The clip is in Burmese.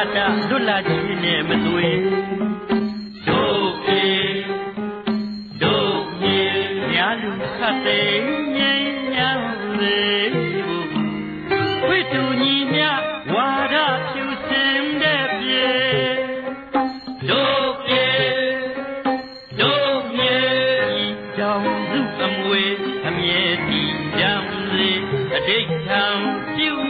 လာခြင်းနဲ့မသွေတို့အေတို့မြေများလူခတ်သိငြိမ်းချမ်းစေဖို့ခွေတူညီမြဝါဒဖြူစင်တဲ့ပြေတို့ပြေတို့မြေကြောင့်စုအမွေအမြဲတည်ကြံစေအတိတ်ထံပြုပဲ